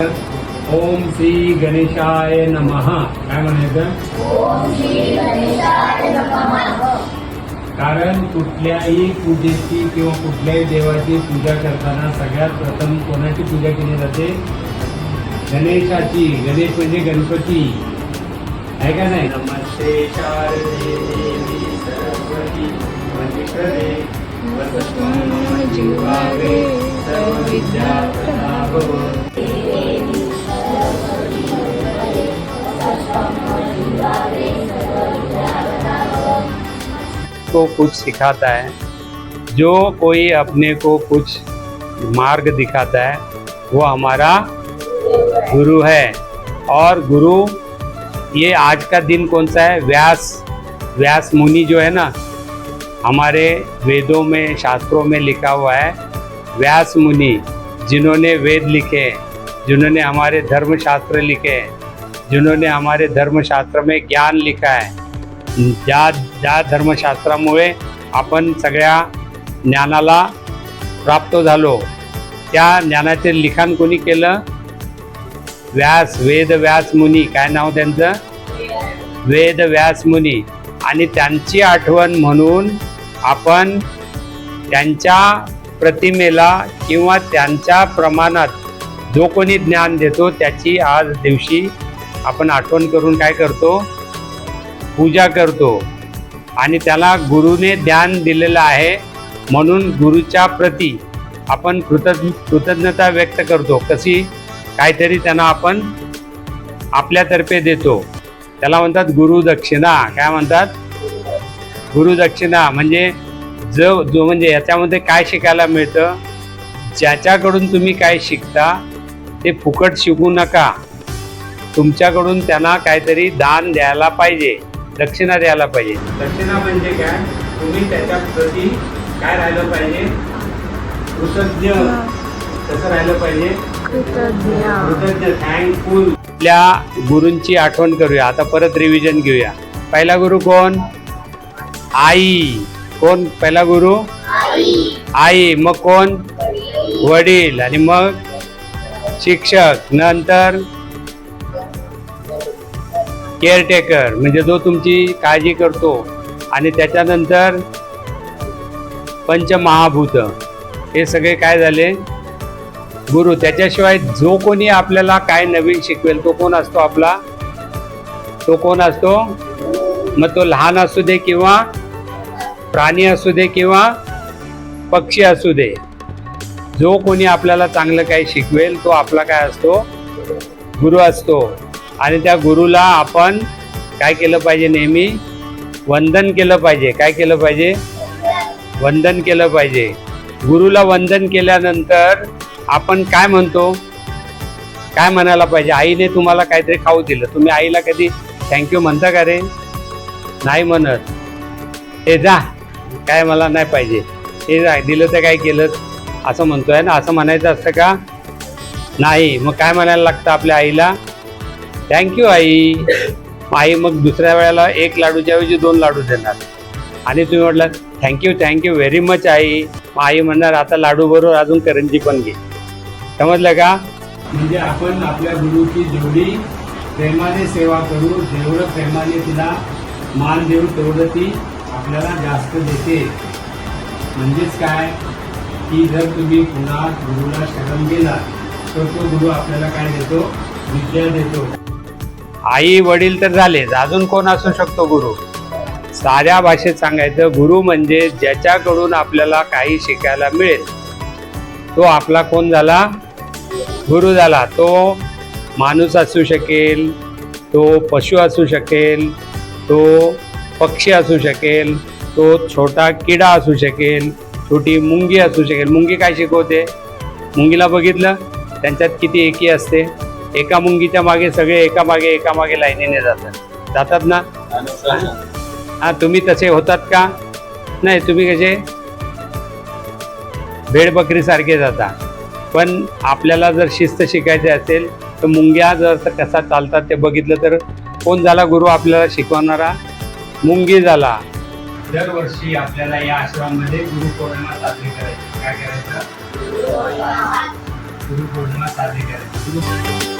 ओम श्री गणेशाय नमः. काय म्हणायचं? कारण कुठल्याही पूजेची किंवा कुठल्याही देवाची पूजा करताना सगळ्यात प्रथम कोणाची पूजा केली जाते? गणेशाची. गणेश म्हणजे गणपती. आहे का नाही? नमस्ते शारदे सरस्वती को कुछ सिखाता है, जो कोई अपने को कुछ मार्ग दिखाता है, वो हमारा गुरु है। और गुरु, ये आज का दिन कौन सा है? व्यास व्यास मुनि जो है ना, हमारे वेदों में, शास्त्रों में लिखा हुआ है, व्यास मुनि, जिन्होंने वेद लिखे, जिन्होंने हमारे धर्म शास्त्र लिखे, जिन्होंने हमारे धर्मशास्त्र में ज्ञान लिखा है ज्या ज्या धर्मशास्त्रामुळे आपण सगळ्या ज्ञानाला प्राप्त झालो त्या ज्ञानाचे लिखाण कोणी केलं? व्यास वेद व्यास मुनी काय नाव त्यांचं? वेद व्यास मुनी. आणि त्यांची आठवण म्हणून आपण त्यांच्या प्रतिमेला किंवा त्यांच्या प्रमाणात जो कोणी ज्ञान देतो त्याची आज दिवशी आपण आठवण करून काय करतो? पूजा करतो. आणि त्याला गुरुने ध्यान दिलेलं आहे. म्हणून गुरुच्या प्रती आपण कृतज्ञ कृतज्ञता व्यक्त करतो. कशी? काहीतरी त्यांना आपण आपल्यातर्फे देतो. त्याला म्हणतात गुरुदक्षिणा काय म्हणतात? गुरुदक्षिणा म्हणजे जो जो म्हणजे याच्यामध्ये काय शिकायला मिळतं? ज्याच्याकडून तुम्ही काय शिकता ते फुकट शिकू नका. तुमच्याकडून त्यांना काहीतरी दान द्यायला पाहिजे. दक्षिणा द्यायला पाहिजे. दक्षिणा म्हणजे काय? तुम्ही त्याच्या प्रती काय राहिलं पाहिजे? कृतज्ञ. कसं राहिलं पाहिजे? कृतज्ञ. थँकफुल आपल्या गुरूंची आठवण करूया. आता परत रिव्हिजन घेऊया. पहिला गुरु कोण? आई. कोण? पहिला गुरु? आई. मग कोण? वडील. आणि मग शिक्षक. नंतर? केअरटेकर म्हणजे जो तुमची काळजी करतो. आणि त्याच्यानंतर पंचमहाभूत हे सगळे काय झाले? गुरु त्याच्याशिवाय जो कोणी आपल्याला काय नवीन शिकवेल तो कोण असतो आपला? तो कोण असतो? मग तो लहान असू दे किंवा प्राणी असू दे किंवा पक्षी असू दे. जो कोणी आपल्याला चांगलं काही शिकवेल तो आपला काय असतो? गुरु असतो. आणि त्या गुरुला आपण काय केलं पाहिजे नेहमी? वंदन केलं पाहिजे. काय केलं पाहिजे? वंदन केलं पाहिजे. गुरुला वंदन केल्यानंतर आपण काय म्हणतो? काय म्हणायला पाहिजे? आईने तुम्हाला काहीतरी खाऊ दिलं. तुम्ही आईला कधी थँक्यू म्हणता का रे? नाही म्हणत. हे जा. काय मला नाही पाहिजे. हे जा. दिलं तर काय केलं? असं म्हणतोय ना? असं म्हणायचं असतं का? नाही. मग काय म्हणायला लागतं आपल्या आईला? थँक्यू आई. आई मग दुसऱ्या वेळेला एक लाडूच्या ऐवजी दोन लाडू देणार. आणि तुम्ही म्हटलं thank you thank you very much आई. आई म्हणणार आता लाडू बरोबर अजून करंजी पण घे. समजलं का? म्हणजे आपण आपल्या गुरुची जेवढी प्रेमाने सेवा करू जेवढं प्रेमाने तिला मान देऊ तेवढं ती आपल्याला जास्त देते. म्हणजेच काय? की जर तुम्ही पुन्हा गुरुला शरण गेला तर तो गुरु आपल्याला काय देतो? विद्या देतो. आई वडील तर झालेच अजून कोण असू शकतो गुरु? साध्या भाषेत सांगायचं गुरु म्हणजे ज्याच्याकडून आपल्याला काही शिकायला मिळेल. तो आपला कोण झाला? गुरु झाला. तो माणूस असू शकेल तो पशु असू शकेल तो पक्षी असू शकेल तो छोटा किडा असू शकेल छोटी मुंगी असू शकेल. मुंगी काय शिकवते? मुंगीला बघितलं? त्यांच्यात किती एकी असते? एका मुंगीच्या मागे सगळे एका मागे एका मागे लाईनीने जातात. जातात ना? हा तुम्ही तसे होतात का? नाही तुम्ही कसे? भेडबकरीसारखे जाता. पण आपल्याला जर शिस्त शिकायची असेल तर मुंग्या जर कसा चालतात ते बघितलं तर कोण झाला गुरु आपल्याला शिकवणारा? मुंगी झाला. दरवर्षी आपल्याला या आश्रमामध्ये गुरुपौर्णिमा साजरी करायची. काय करायचं? गुरुपौर्णिमा साजरी करायची.